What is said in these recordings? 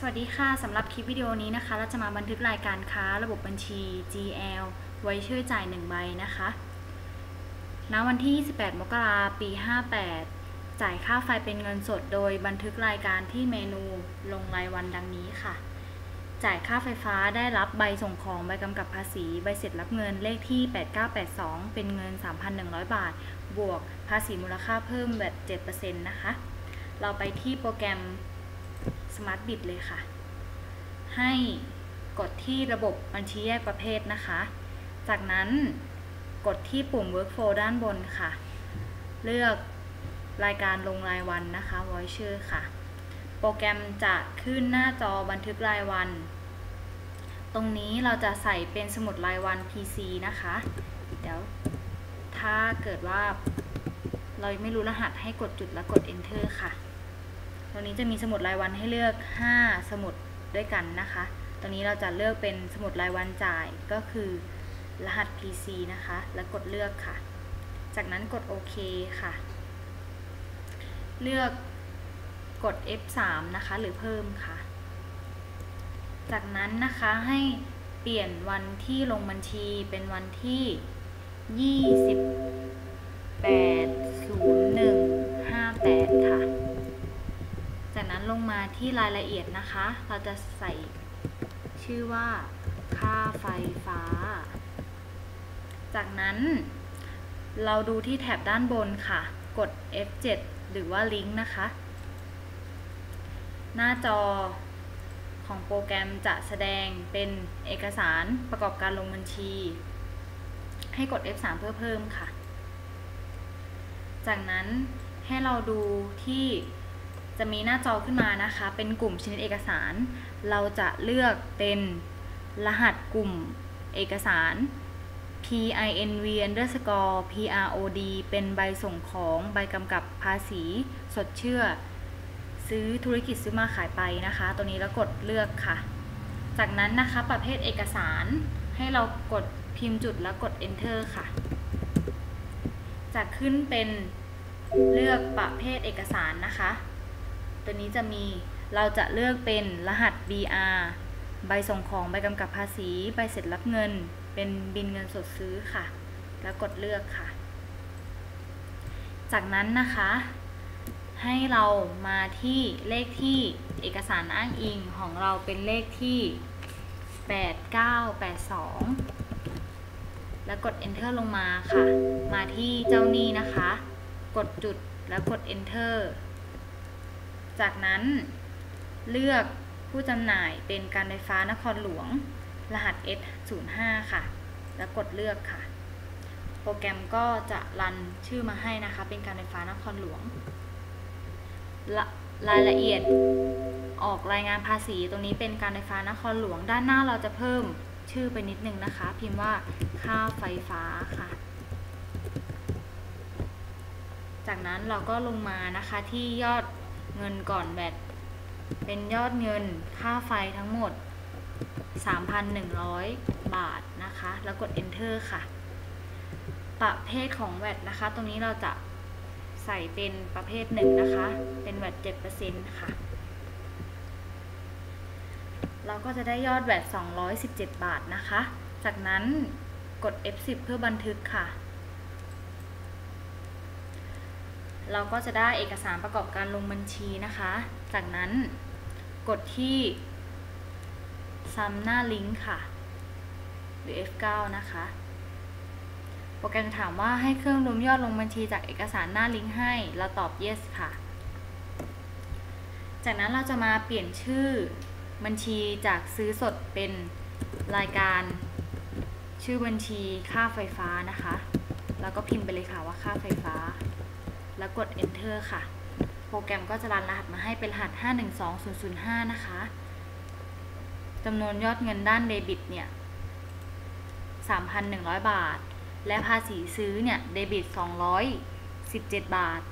สวัสดีค่ะ สำหรับคลิปวิดีโอนี้นะคะ เราจะมาบันทึกรายการค้าระบบบัญชี GL ไว้ชื่อจ่าย1ใบนะคะณวันที่ 28 มกราปี 58 จ่ายค่าไฟเป็นเงินสดโดยบันทึกรายการที่เมนูลงรายวันดังนี้ค่ะ จ่ายค่าไฟฟ้าได้รับใบส่งของใบกำกับภาษี ใบเสร็จรับเงินเลขที่ 8982 เป็นเงิน 3,100 บาท บวกภาษีมูลค่าเพิ่มแบบ7%นะคะ เราไปที่โปรแกรม Smart Bit เลยค่ะ ให้กดที่ระบบบัญชีแยกประเภทนะคะ จากนั้นกดที่ปุ่ม Workflow ด้านบนค่ะ เลือกรายการลงรายวันนะคะ Voucher ค่ะ โปรแกรมจะขึ้นหน้าจอบันทึกรายวัน ตรงนี้เราจะใส่เป็นสมุดรายวัน PC นะคะ เดี๋ยวถ้าเกิดว่าเราไม่รู้รหัสให้กดจุดแล้วกด Enter ค่ะ ตรงนี้จะมีสมุดรายวันให้เลือก 5 สมุดด้วยกันนะคะตรงนี้เราจะเลือกเป็นสมุดรายวันจ่ายก็คือ รหัส PC นะคะ แล้วกดเลือกค่ะ จากนั้นกดโอเคค่ะ เลือกกด F3 นะคะ หรือเพิ่มค่ะ จากนั้นนะคะให้เปลี่ยนวันที่ลงบัญชีเป็นวันที่ 280158 ค่ะจากนั้น ลงมาที่รายละเอียดนะคะ เราจะใส่ชื่อว่า ค่าไฟฟ้า จากนั้น เราดูที่แถบด้านบนค่ะ กด F7 หรือว่าลิงก์นะคะ หน้าจอของโปรแกรมจะแสดงเป็นเอกสารประกอบการลงบัญชี ให้กด F3 เพื่อเพิ่มค่ะ จากนั้นให้เราดูที่ จะมีหน้าจอขึ้นมานะคะ เป็นกลุ่มชนิดเอกสาร เราจะเลือกเป็นรหัสกลุ่มเอกสาร PINV underscore PROD เป็นใบส่งของใบกำกับภาษี สดเชื่อ ซื้อธุรกิจซื้อมาขายไปนะคะ ตัวนี้แล้วกดเลือกค่ะ จากนั้นนะคะประเภทเอกสารให้เรากดพิมพ์จุดแล้วกด enter ค่ะ จะขึ้นเป็นเลือกประเภทเอกสารนะคะ ตัวนี้จะมีเราจะเลือกเป็นรหัส BR ใบส่งของใบกำกับภาษี ใบเสร็จรับเงิน เป็นบินเงินสดซื้อค่ะ แล้วกดเลือกค่ะ จากนั้นนะคะ ให้เรามาที่เลขที่เอกสารอ้างอิงของเราเป็นเลขที่ 8982 แล้วกด enter ลงมาค่ะ มาที่เจ้าหนี้นะคะ กดจุดแล้วกด enter จากนั้นเลือกผู้จำหน่ายเป็นการไฟฟ้านครหลวง รหัส S05 ค่ะ แล้วกดเลือกค่ะ โปรแกรมก็จะรันชื่อมาให้นะคะ เป็นการไฟฟ้านครหลวงรายละเอียดออกรายงานภาษีตรงนี้เป็นการไฟฟ้านครหลวง ด้านหน้าเราจะเพิ่มชื่อไปนิดนึงนะคะ พิมพ์ว่าค่าไฟฟ้าค่ะ จากนั้นเราก็ลงมานะคะที่ยอด เงินก่อนแบตเป็นยอดเงินค่าไฟทั้งหมด 3,100 บาทนะคะ แล้วกด enter ค่ะ ประเภทของแวดนะคะ ตรงนี้เราจะใส่เป็นประเภทหนึ่งนะคะ เป็นแวด7%ค่ะ เราก็จะได้ยอดแวด217 บาทนะคะ จากนั้นกด F10 เพื่อบันทึกค่ะ เราก็จะได้เอกสารประกอบการลงบัญชีนะคะ จากนั้นกดที่ซ้ำหน้าลิงก์ค่ะ หรือ F9 นะคะ โปรแกรมถามว่าให้เครื่องรวมยอดลงบัญชีจากเอกสารหน้าลิงก์ให้ เราตอบ yes ค่ะ จากนั้นเราจะมาเปลี่ยนชื่อบัญชีจากซื้อสดเป็นรายการชื่อบัญชีค่าไฟฟ้านะคะ แล้วก็พิมพ์ไปเลยค่ะว่าค่าไฟฟ้า แล้วกด enter ค่ะ โปรแกรมก็จะรันรหัสมาให้เป็นรหัส 512005 นะคะจำนวนยอดเงินด้านเดบิตเนี่ย 3,100 บาท และภาษีซื้อเนี่ยเดบิต 217 บาท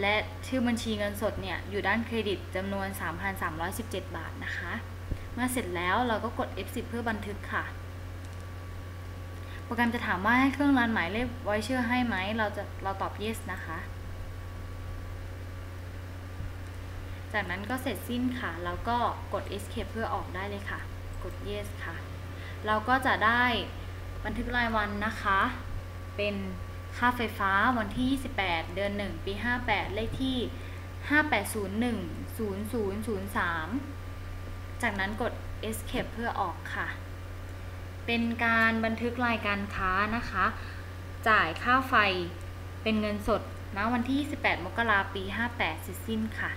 และชื่อบัญชีเงินสดเนี่ย อยู่ด้านเครดิตจำนวน 3,317 บาทนะคะ เมื่อเสร็จแล้วเราก็กด F10 เพื่อบันทึกค่ะ รแกรมจะถามว่าให้เครื่องรันหมายเลขไว้เชื่อให้ไหม เราจะเราตอบ yes นะคะจจากนั้นก็เสร็จสิ้นค่ะ แล้วก็กด escape เพื่อออกได้เลยค่ะ กด yes ค่ะ เราก็จะได้บันทึกรายวันนะคะ เป็นค่าไฟฟ้าวันที่ 28 เดือน 1 ปี 58 เลขที่ 58010003 จากนั้นกด escape เพื่อออกค่ะ เป็นการบันทึกรายการค้านะคะ จ่ายค่าไฟเป็นเงินสดณวันที่ 28 มกราปี 58เสร็จสิ้นค่ะ